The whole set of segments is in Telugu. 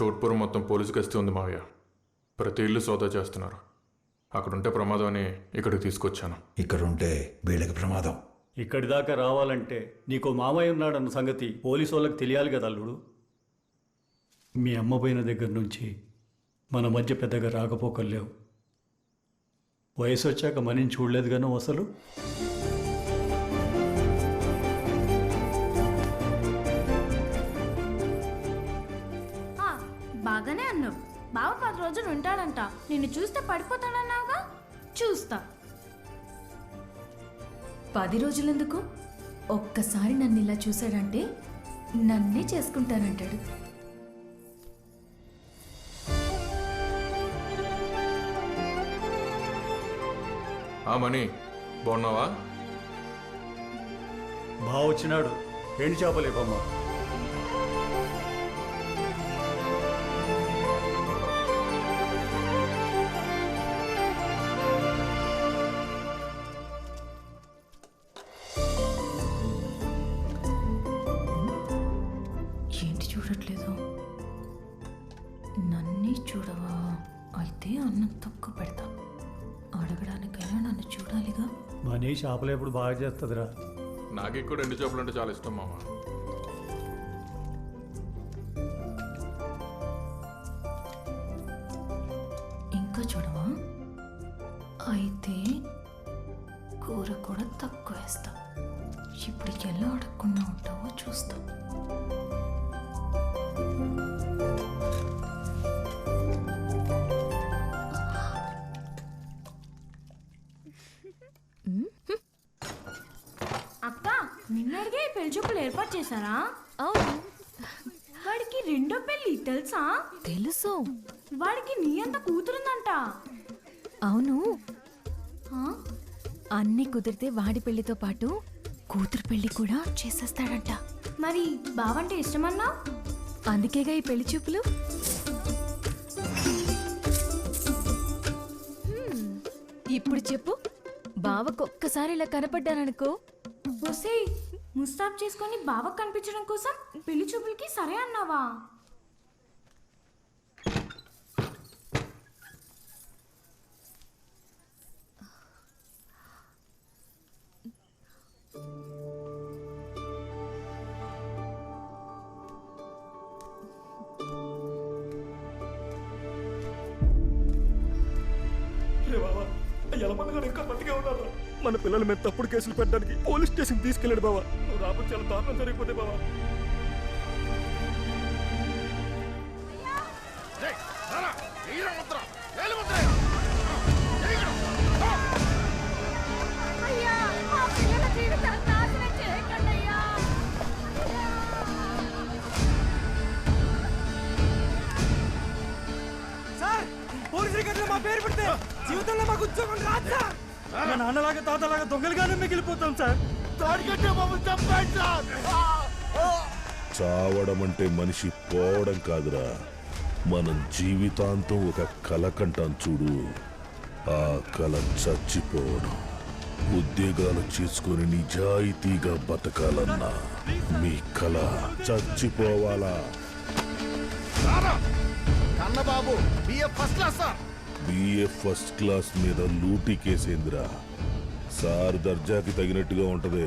స్టోర్పురం మొత్తం పోలీసు గస్తీ ఉంది మావయ్య. ప్రతి ఇల్లు సోదా చేస్తున్నారు. అక్కడ ఉంటే ప్రమాదం అని ఇక్కడికి తీసుకొచ్చాను. ఇక్కడ ఉంటే వీళ్ళకి ప్రమాదం. ఇక్కడి దాకా రావాలంటే నీకో మామయ్య ఉన్నాడన్న సంగతి పోలీసు వాళ్ళకి తెలియాలి కదా అల్లుడు. మీ అమ్మ పోయిన దగ్గర నుంచి మన మధ్య పెద్దగా రాకపోకలేవు వయసు వచ్చాక మనీని చూడలేదు గాను అసలు? బావ పది రోజులు ఉంటాడంట నిన్ను చూస్తే పడిపోతాడన్నావుగా చూస్తా. పది రోజులెందుకు? ఒక్కసారి నన్ను ఇలా చూశాడంటే నన్నే చేసుకుంటానంటాడు. ఆ మనీ బాగున్నావా బావ వచ్చినాడు ఎండి ఏంటి చూడవా? అయితే అన్నం తక్కువ పెడతా. అడగడానికైనా నన్ను చూడాలిగా. మనీ చేపలేపుడు బాగా చేస్తుందిరా. నాకు ఎక్కువ రెండు చేపలు అంటే చాలా ఇష్టం మామ. ఇంకా చూడవా? అయితే కూర కూడా తక్కువ వేస్తా. ఇప్పుడు ఎలా అడగకుండా ఉంటావో చూస్తా. నిన్నడిగే పెళ్ళి చూపులు ఏర్పాటు చేశారా? అవును. వాడికి రెండో పెళ్ళి తెలుసా? తెలుసు. వాడికి నీ అంత కూతురుందంట. అవును. ఆ? అన్నీ కుదిరితే వాడి పెళ్ళితో పాటు కూతురు పెళ్ళి కూడా చేసేస్తాడంట. మరి బావంటే ఇష్టమన్నా? అందుకేగా ఈ పెళ్ళి చూపులు? హ్మ్, ఇప్పుడు చెప్పు. బావకు ఒక్కసారి ఇలా కనపడ్డాననుకో వస్తే ముస్తాబ్ చేసుకొని బావకు కనిపించడం కోసం పెళ్ళి చూపులకి సరే అన్నావా? మన పిల్లల మీద తప్పుడు కేసులు పెట్టడానికి పోలీస్ స్టేషన్ తీసుకెళ్ళాడు బావా. నువ్వు రాబోతే చాలా దారుణం జరిగిపోతే బావా. సార్ పోలీస్ రికార్డులో మా పేరు పెడితే జీవితంలో మాకు ఉద్యోగం రాదు సార్. మా నాన్నలాగా తాతలాగా దొంగలుగానే మిగిలిపోతాం సార్. తాడికట్టే మమ్మల్ని చంపండి సార్. చావడం అంటే మనిషి పోవడం కాదురా. మనం జీవితాంతం ఒక కల కంటాం చూడు. ఆ కల చచ్చిపోవడం. ఉద్యోగాలు చేసుకొని నిజాయితీగా బతకాలన్నా మీ కల చచ్చిపోవాలా? Kannababu BF first class sir. BA first class మీద లూటీ కేసేందిరా? సార్ దర్జాకి తగినట్టుగా ఉంటది.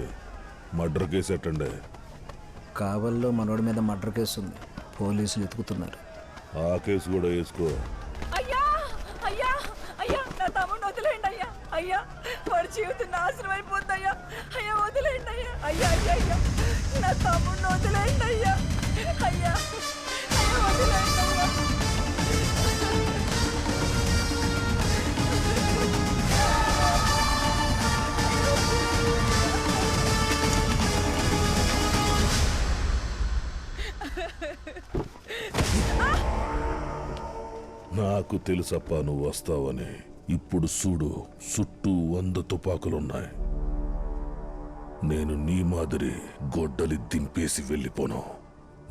మర్డర్ కేసు ఎట్టండి? కావల్లో మనోడి మీద మర్డర్ కేసు ఉంది. పోలీసులు ఎతుకుతున్నారు. ఆ కేసు కూడా వేసుకో. అయ్యా! అయ్యా! అయ్యా! నా తమ్ముడు వదిలేండి అయ్యా! అయ్యా! వాడి జీవితం నాశనం అయిపోద్దయ్యా అయ్యా! వదిలేండి అయ్యా! అయ్యా అయ్యా అయ్యా! నా తమ్ముడిని వదిలేండి అయ్యా! అయ్యా! అయ్యా వదిలేండి అయ్యా! తెలుసప్పా నువ్వు వస్తావని. ఇప్పుడు చూడు చుట్టూ వంద తుపాకులున్నాయి. నేను నీ మాదిరి గొడ్డలి దింపేసి వెళ్ళిపోను.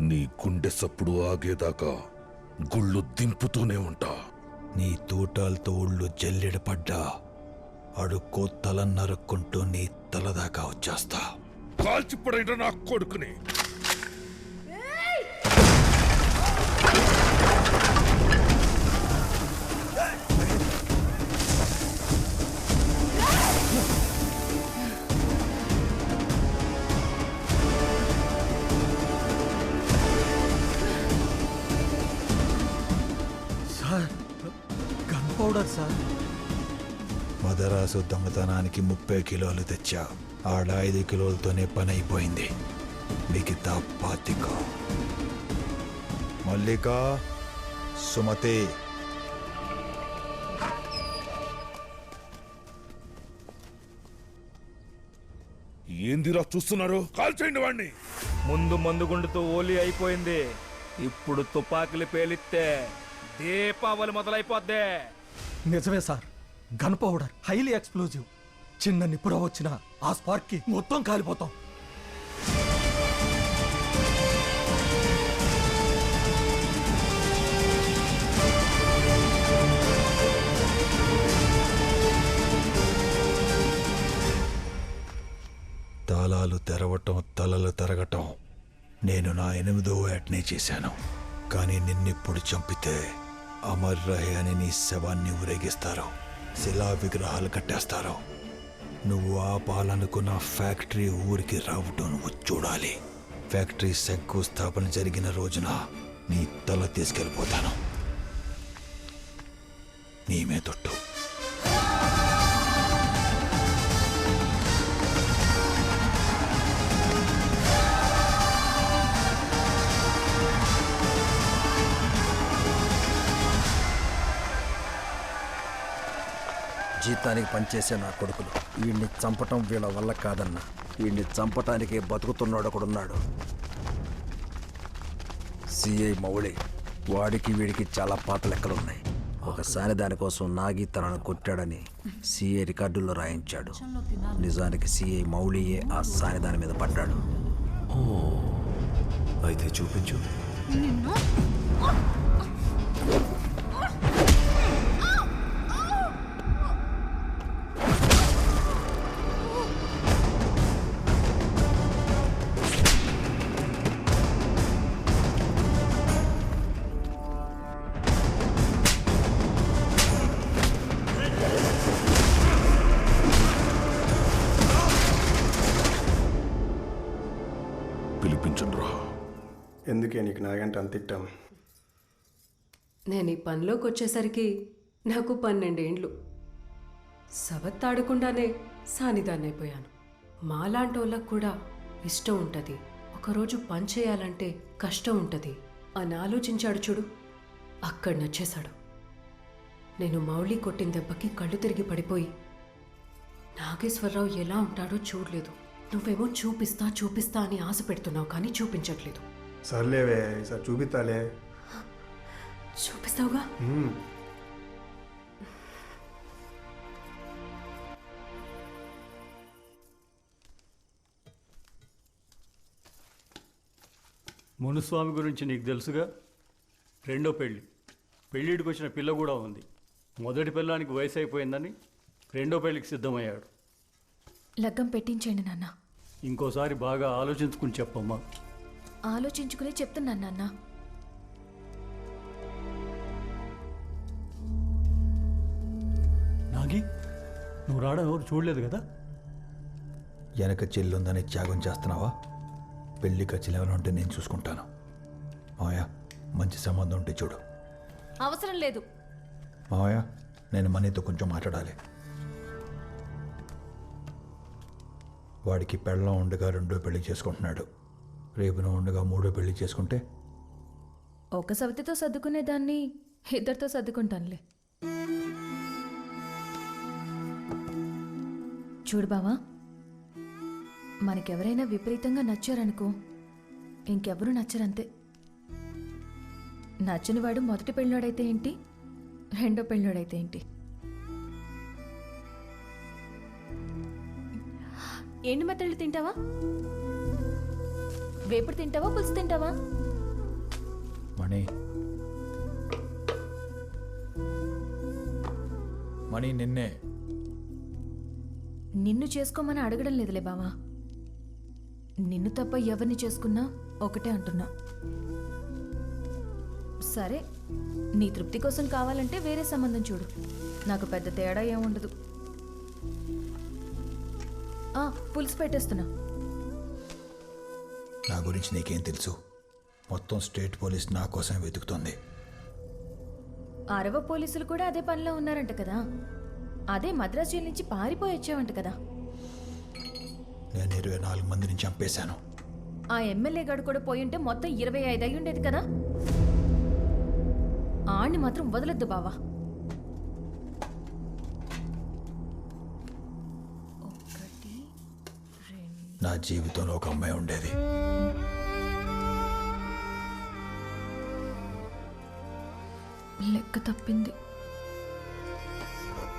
నీ గుండె సప్పుడు ఆగేదాకా గుళ్ళు దింపుతూనే ఉంటా. నీ తూటాలతో ఒళ్ళు జల్లెడ పడ్డా. అడుక్కో తల నరుక్కుంటూ నీ తల దాకా వచ్చేస్తా. కాల్చిపడైన నా కొడుకుని. Powder sir. మదరాసు దొంగతనానికి ముప్పై కిలోలు తెచ్చా ఆడ ఐదు కిలోలతోనే పని అయిపోయింది మిగతా పాతిక. మల్లిక సుమతి. ఏందిరా చూస్తున్నారు? కాల్ చేయండి వాడిని ముందు మందుగుండుతో ఓలీ అయిపోయింది. ఇప్పుడు తుపాకులు పేలిస్తే దీపావళి మొదలైపోద్ది. నిజమే సార్. Gunpowder highly explosive. చిన్న నిప్పుర వచ్చిన ఆ స్పార్క్కి మొత్తం కాలిపోతాం. తాళాలు తెరవటం తలలు తరగటం. నేను నా ఎనిమిదో యాట్నే చేశాను. కానీ నిన్నిప్పుడు చంపితే అమర్ రహే అని నీ శవాన్ని ఊరేగిస్తారు. శిలా విగ్రహాలు కట్టేస్తారు. నువ్వు ఆపాలనుకున్న ఫ్యాక్టరీ ఊరికి రావటం నువ్వు చూడాలి. ఫ్యాక్టరీ శంకుస్థాపన జరిగిన రోజున నీ తల తీసుకెళ్ళిపోతాను. నీమే తొట్టు. జీతానికి పనిచేసే నా కొడుకులు. వీడిని చంపటం వీళ్ళ వల్ల కాదన్న. వీడిని చంపటానికి బతుకుతున్నాడు ఒకడున్నాడు. సిఐ మౌళి వాడికి వీడికి చాలా పాత లెక్కలున్నాయి. ఒకసారి దానికోసం నాగి తనను కొట్టాడని సిఐ రికార్డుల్లో రాయించాడు. నిజానికి సిఐ మౌళియే ఆ సాని దాని మీద పడ్డాడు. అయితే చూపించు. ఎందుకే నీకు నాగంటే అంత ఇట్టాం నేను ఈ పనిలోకి వచ్చేసరికి నాకు పన్నెండేండ్లు. సవత్తాడకుండానే సానిదాన్నైపోయాను మాలాంటి వాళ్ళకు కూడా ఇష్టం ఉంటుంది. ఒకరోజు పని చేయాలంటే కష్టం ఉంటుంది అని ఆలోచించాడు చూడు. అక్కడ నచ్చేశాడు. నేను మౌళి కొట్టిన దెబ్బకి కళ్ళు తిరిగి పడిపోయి నాగేశ్వరరావు ఎలా ఉంటాడో చూడలేదు. నువ్వేమో చూపిస్తా చూపిస్తా అని ఆశ పెడుతున్నావు కానీ చూపించట్లేదు. సర్లేవే ఈసారి చూపిస్తాలే చూపిస్తావుగా? మునుస్వామి గురించి నీకు తెలుసుగా? రెండో పెళ్ళి. పెళ్ళిడికి వచ్చిన పిల్ల కూడా ఉంది. మొదటి పిల్లానికి వయసు అయిపోయిందని రెండో పెళ్ళికి సిద్ధమయ్యాడు. లగ్గం పెట్టించండి నాన్న. ఇంకోసారి బాగా ఆలోచించుకుని చెప్పమ్మా. ఆలోచించుకుని చెప్తున్నాను నాన్న. నాగి నువ్వు రావడం ఎవరు చూడలేదు కదా? వెనక చెల్లుందని త్యాగం చేస్తున్నావా? పెళ్ళి ఖర్చులు ఏమైనా ఉంటే నేను చూసుకుంటాను. మావయ్య మంచి సంబంధం ఉంటే చూడు. అవసరం లేదు. మావయ్య నేను మనీతో కొంచెం మాట్లాడాలి. వాడికి పెళ్ళం ఉండగా రెండో పెళ్ళి చేసుకుంటున్నాడు. రేపు నువ్వు ఉండగా మూడో పెళ్ళి చేసుకుంటే? ఒక సవితితో సర్దుకునేదాన్ని ఇద్దరితో సర్దుకుంటానులే. చూడు బావా మనకెవరైనా విపరీతంగా నచ్చారనుకో ఇంకెవరూ నచ్చరంతే. నచ్చని వాడు మొదటి పెళ్ళోడైతే ఏంటి? రెండో పెళ్ళోడైతే ఏంటి? ఎండు మెత్తళ్ళు తింటావా? వేపుడు తింటావా పులుసు తింటావా? మణి. మణి నిన్నే. నిన్ను చేసుకోమని అడగడం లేదులే బావా. నిన్ను తప్ప ఎవరిని చేసుకున్నా ఒకటే అంటున్నా. సరే నీ తృప్తి కోసం కావాలంటే వేరే సంబంధం చూడు. నాకు పెద్ద తేడా ఏముండదు. ఆ, పులుసు పెట్టేస్తున్నా. నా గురించి నీకేం తెలుసు? మొత్తం స్టేట్ పోలీస్ నా కోసం వెతుకుతోంది. అరవ పోలీసులు కూడా అదే పనిలో ఉన్నారంట కదా? అదే మద్రాసు జైలు నుంచి పారిపోయి వచ్చావంట కదా? నేను ఇరవై నాలుగు మందిని చంపేశాను. ఆ ఎమ్మెల్యే గడు కూడా పోయి ఉంటే మొత్తం ఇరవై ఐదు అయి ఉండేది కదా? ఆణ్ణి మాత్రం వదలొద్దు బావా. నా జీవితంలో ఒక అమ్మాయి ఉండేది. లెక్క తప్పింది.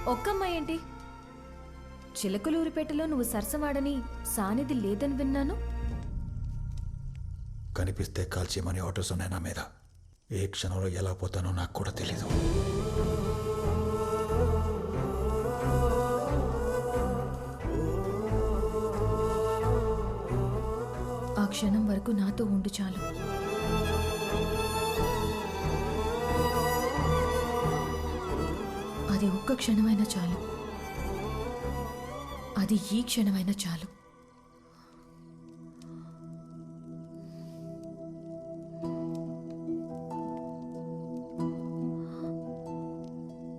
ఒక్కమ్మాయి ఏంటి? చిలకలూరిపేటలో నువ్వు సరసవాడని సానిది లేదని విన్నాను. కనిపిస్తే కాల్చేయమని ఆర్డర్స్ ఉన్నాయి నా మీద. ఏ క్షణంలో ఎలా పోతానో నాకు కూడా తెలీదు. క్షణం వరకు నాతో ఉండు చాలు. అది ఒక్క క్షణమైనా చాలు. అది ఈ క్షణమైనా చాలు.